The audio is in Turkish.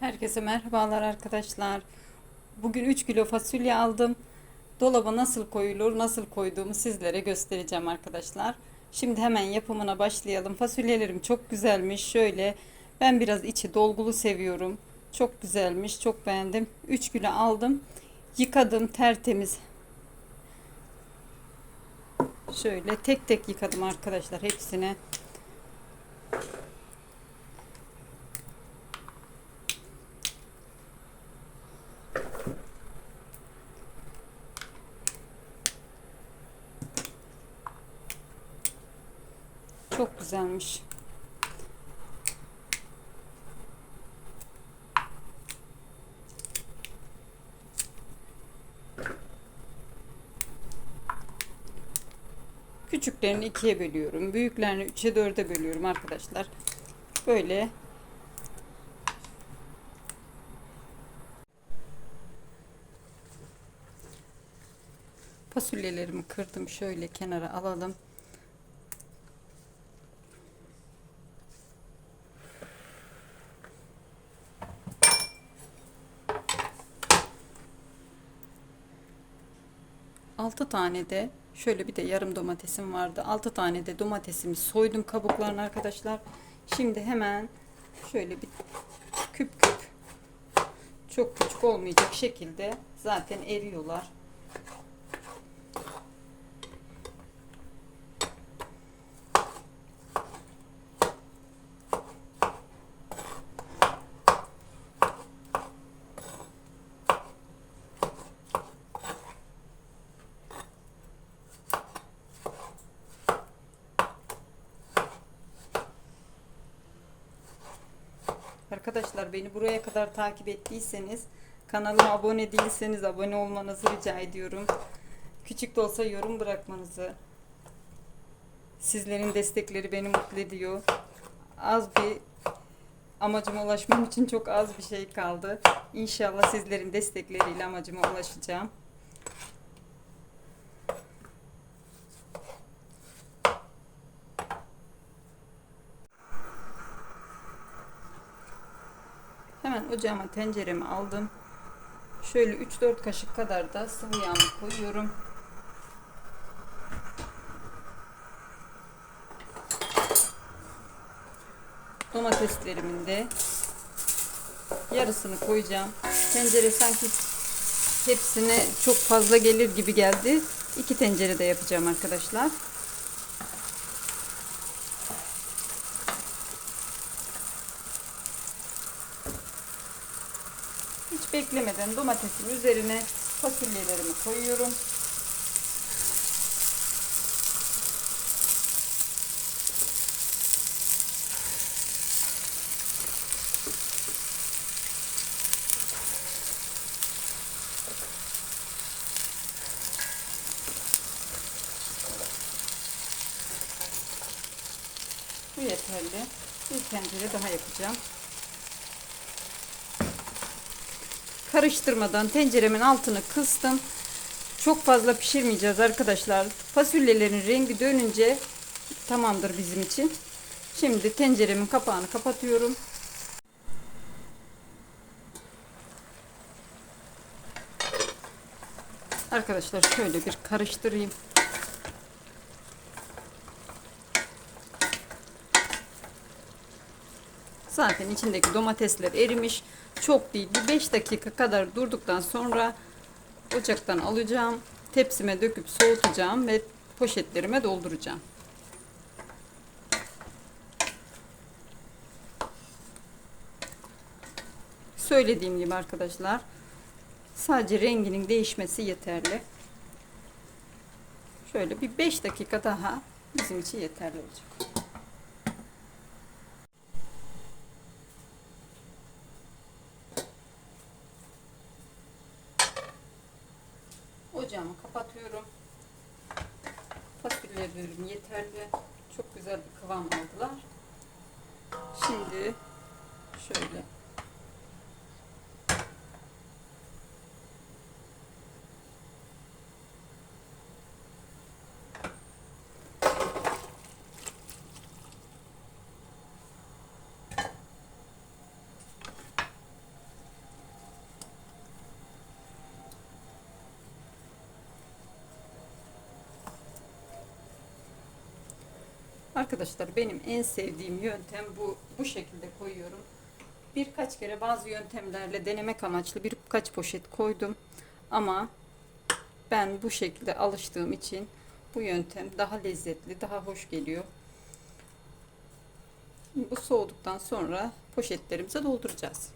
Herkese merhabalar arkadaşlar. Bugün 3 kilo fasulye aldım. Dolaba nasıl koyulur, nasıl koyduğumu sizlere göstereceğim arkadaşlar. Şimdi hemen yapımına başlayalım. Fasulyelerim çok güzelmiş. Şöyle ben biraz içi dolgulu seviyorum. Çok güzelmiş. Çok beğendim. 3 kilo aldım. Yıkadım tertemiz. Şöyle tek tek yıkadım arkadaşlar hepsini. Çok güzelmiş. Küçüklerini ikiye bölüyorum. Büyüklerini üçe dörde bölüyorum arkadaşlar. Böyle fasulyelerimi kırdım. Şöyle kenara alalım. Altı tane de şöyle bir de yarım domatesim vardı. Altı tane de domatesimi soydum kabuklarını arkadaşlar. Şimdi hemen şöyle bir küp küp çok küçük olmayacak şekilde zaten eriyorlar. Arkadaşlar beni buraya kadar takip ettiyseniz kanalıma abone değilseniz abone olmanızı rica ediyorum. Küçük de olsa yorum bırakmanızı. Sizlerin destekleri beni mutlu ediyor. Az bir amacıma ulaşmam için çok az bir şey kaldı. İnşallah sizlerin destekleriyle amacıma ulaşacağım. Hemen ocağıma tenceremi aldım. Şöyle 3-4 kaşık kadar da sıvı yağımı koyuyorum. Domateslerimin de yarısını koyacağım. Tencere sanki hepsine çok fazla gelir gibi geldi. İki tencere de yapacağım arkadaşlar. Hiç beklemeden domatesin üzerine fasulyelerimi koyuyorum. Bu yeterli. Bir tencere daha yapacağım. Karıştırmadan tenceremin altını kıstım. Çok fazla pişirmeyeceğiz arkadaşlar. Fasulyelerin rengi dönünce tamamdır bizim için. Şimdi tenceremin kapağını kapatıyorum. Arkadaşlar şöyle bir karıştırayım. Zaten içindeki domatesler erimiş. Çok değil. Bir 5 dakika kadar durduktan sonra ocaktan alacağım. Tepsime döküp soğutacağım ve poşetlerime dolduracağım. Söylediğim gibi arkadaşlar sadece renginin değişmesi yeterli. Şöyle bir 5 dakika daha bizim için yeterli olacak. Ocağımı kapatıyorum. Fasulyelerim yeterli. Çok güzel bir kıvam aldılar. Şimdi şöyle Arkadaşlar benim en sevdiğim yöntem bu bu şekilde koyuyorum. Birkaç kere bazı yöntemlerle denemek amaçlı birkaç poşet koydum. Ama ben bu şekilde alıştığım için bu yöntem daha lezzetli, daha hoş geliyor. Bu soğuduktan sonra poşetlerimize dolduracağız.